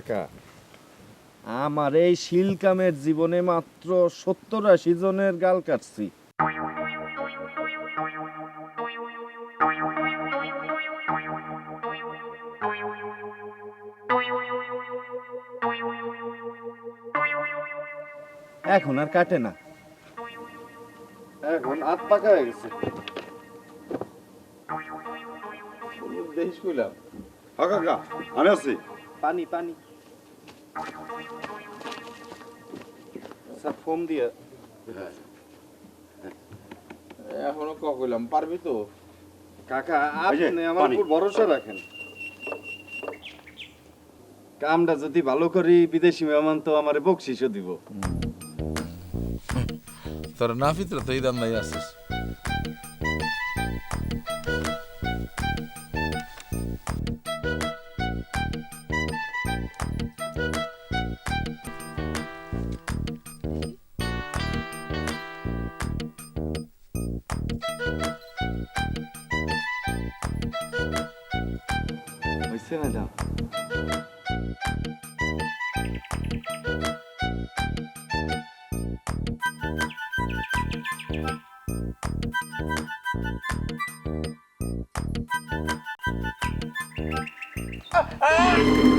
কাকা আমার এই শিলকামের জীবনে মাত্র সত্তর আশি জনের গাল কাটছি। এখন আর কাটে না। এখন হাত পাকা হয়ে গেছে। দেখিস কইলাম কাকা আমি আছি। পানি পানি। স্যার ফোন দিয়ে এখনও ক কইলাম পারবি তো কাকা আপনি আমার উপর ভরসা রাখেন কামটা যদি ভালো করি বিদেশি মেহমান তো আমার বকশিসও দিব তোর না ফিতরে তো এই দাম নাই আসিস 얼씬하자. 아! 아!